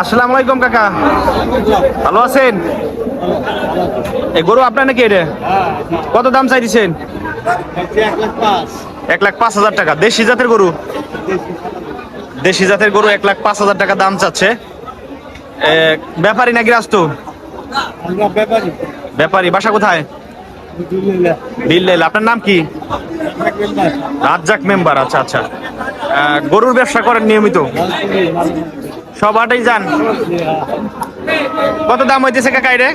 আসসালামু আলাইকুম, কাকা। ভালো আছেন? এই গরু আপনার নাকি এটা? কত দাম চাই দিচ্ছেন এক লাখ পাঁচ হাজার টাকা। দেশি জাতের গরু? দেশি জাতের গরু এক লাখ পাঁচ হাজার টাকা দাম চাচ্ছে। ব্যাপারী নাকি রাস্তো ব্যাপারী। বাসা কোথায়? আপনার নাম কি? রাজ্জাক মেম্বার। আচ্ছা আচ্ছা। গরুর ব্যবসা করেন নিয়মিত? সব হাটেই যান। কত দাম হইতেছে কাকা রে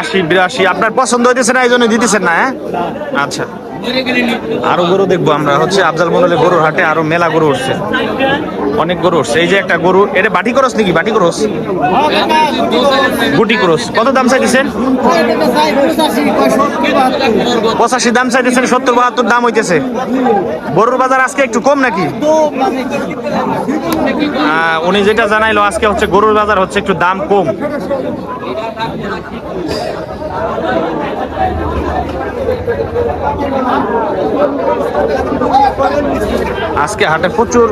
আশি, বিরাশি। আপনার পছন্দ হইতেছে না, এই জন্য দিতেছেন না হ্যাঁ? আচ্ছা। আরও গরু দেখব আমরা। হচ্ছে আফজাল মন্ডলের গরুর হাটে আরও মেলা গরু উঠছে। অনেক গরু এই যে একটা গরু, এটা বাটি করস নাকি? বাটি করস? গুটি করস। কত দাম চাইতেছেন? পঁচাশি দাম চাইতেছেন, সত্তর বাহাত্তর দাম হইতেছে। গরুর বাজার আজকে একটু কম নাকি? উনি যেটা জানাইলো, আজকে হচ্ছে গরুর বাজার হচ্ছে একটু দাম কম। আজকে হাটে প্রচুর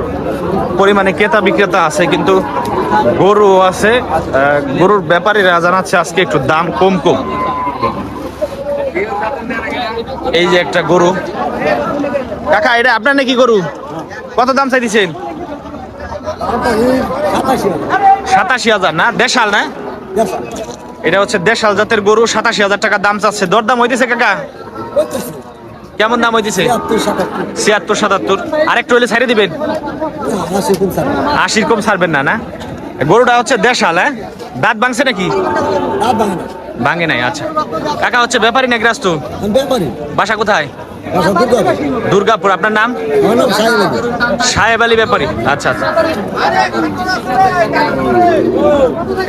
পরিমাণে ক্রেতা বিক্রেতা আছে কিন্তু গরু আছে। গরুর ব্যাপারীরা জানাচ্ছে আজকে একটু দাম কম কম। এই যে একটা গরু। কাকা এটা আপনার নাকি গরু? কত দাম চাইছেন সাতাশি হাজার না? দেশাল না? এটা হচ্ছে দেশাল জাতের গরু সাতাশি হাজার টাকা দাম চাচ্ছে। দরদাম হইতেছে কাকা? কেমন দাম হইতেছে? ছিয়াত্তর সাতাত্তর। আরেকটু হলে ছাড়িয়ে দিবেন? আশির কম ছাড়বেন না না? গরুটা হচ্ছে দেশাল হ্যাঁ? দাঁত ভাঙছে নাকি? ভাঙে নাই আচ্ছা। কাকা হচ্ছে ব্যাপারী নাকি রাস্তু বাসা কোথায়? দুর্গাপুর আপনার নাম? সাহেব আলী। ব্যাপারী। আচ্ছা আচ্ছা।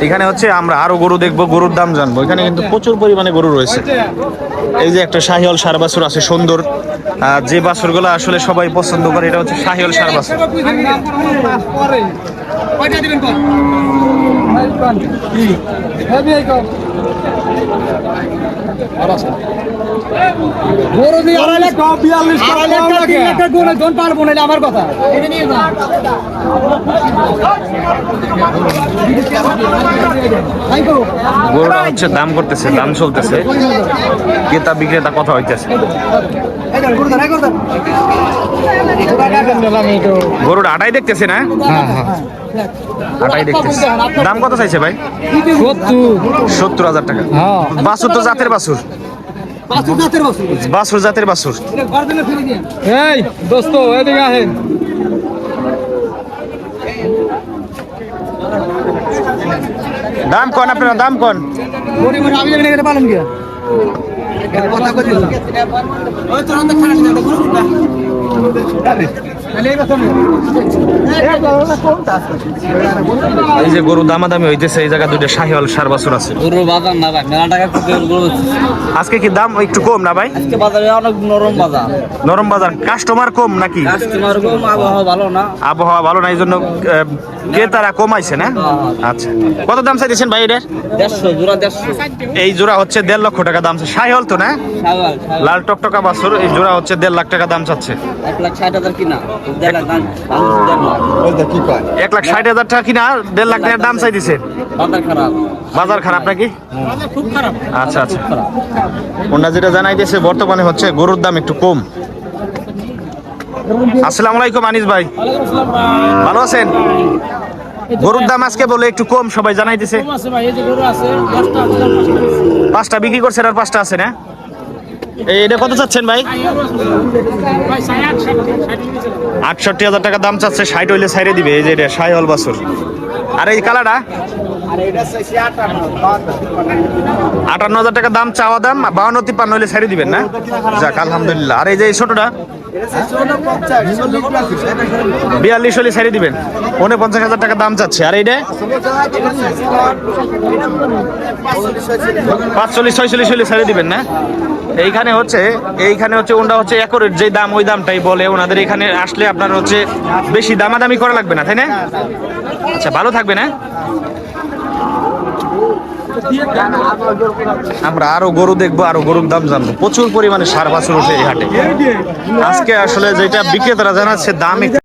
এখানে হচ্ছে আমরা আরও গরু দেখব গরুর দাম জানব। এখানে কিন্তু প্রচুর পরিমাণে গরু রয়েছে। এই যে একটা শাহিওল সার বাছুর আছে সুন্দর। যে বাছুরগুলো আসলে সবাই পছন্দ করে এটা হচ্ছে শাহিওল সার বাছুর। আমার কথা। গরুটা হচ্ছে দাম করতেছে দাম চলতেছে। ক্রেতা বিক্রেতা কথা হইতেছে। গরুর আটাই দেখতেছে না? আটাই দেখতেছে। দাম কত চাইছে ভাই? সত্তর। হাজার টাকা। বাছুর তো জাতের বাছুর। বাছুর জাতের বাছুর। এই দোস্ত এদিকে আসেন। দাম কন আপনারা দাম কন? পালন কি কথা এই যে গরু দামাদামি হইতেছে এই জায়গা দুইটা শাহিওয়াল সার বাছুর আছে। গরুর বাজার না ভাই মেলা টাকা আজকে কি দাম একটু কম না ভাই? আজকে বাজারে অনেক নরম বাজার। নরম বাজার। কাস্টমার কম নাকি? কাস্টমার কম আবহাওয়া ভালো না। আবহাওয়া ভালো না এই জন্য ক্রেতারা কমাইছে না? আচ্ছা। কত দাম চাইছেন ভাই এটার এই জোড়া হচ্ছে দেড় লক্ষ টাকা দাম শাহিওয়াল তো না। লাল টকটকা বাছুর এই জোড়া হচ্ছে দেড় লাখ টাকা দাম চাচ্ছে। এক লাখ ষাট হাজার টাকা কিনা দেড় লাখ টাকার দাম চাই দিছে বাজার খারাপ নাকি? আচ্ছা আচ্ছা। ওনারা যেটা জানাইতেছে বর্তমানে হচ্ছে গরুর দাম একটু কম। আসসালামু আলাইকুম আনিস ভাই। ভালো আছেন? গরুর দাম আজকে বলে একটু কম সবাই জানাইতেছে। পাঁচটা বিক্রি করছেন আর পাঁচটা আছে না? এই এটা কত চাচ্ছেন ভাই? আটষট্টি হাজার টাকা দাম চাচ্ছে ষাট হইলে সাইডে দিবে এই যে এটা সাইহল বাছুর। আর এই কালারটা? আটান্ন হাজার টাকা দাম চাওয়া দাম বাউন্ন তিপ্পান্ন হইলে ছেড়ে দিবেন না? যাক আলহামদুলিল্লাহ। আর এই যে এই ছোটটা? বিয়াল্লিশ হলে ছেড়ে দিবেন। পনেরো পঞ্চাশ হাজার টাকা দাম চাচ্ছে। আর এইটা? পাঁচচল্লিশ, ছয়চল্লিশ হলে ছেড়ে দিবেন না? এইখানে হচ্ছে এইখানে হচ্ছে ওনটা হচ্ছে একরের যে দাম, ওই দামটাই বলে। ওনাদের এখানে আসলে আপনার হচ্ছে বেশি দামাদামি করা লাগবে না, তাই না? আচ্ছা ভালো থাকবে না আমরা আরও গরু দেখব, আরও গরুর দাম জানব। প্রচুর পরিমাণে সার, বাছুর ওঠে এই হাটে। আজকে আসলে যেটা বিক্রেতারা জানাচ্ছে, দাম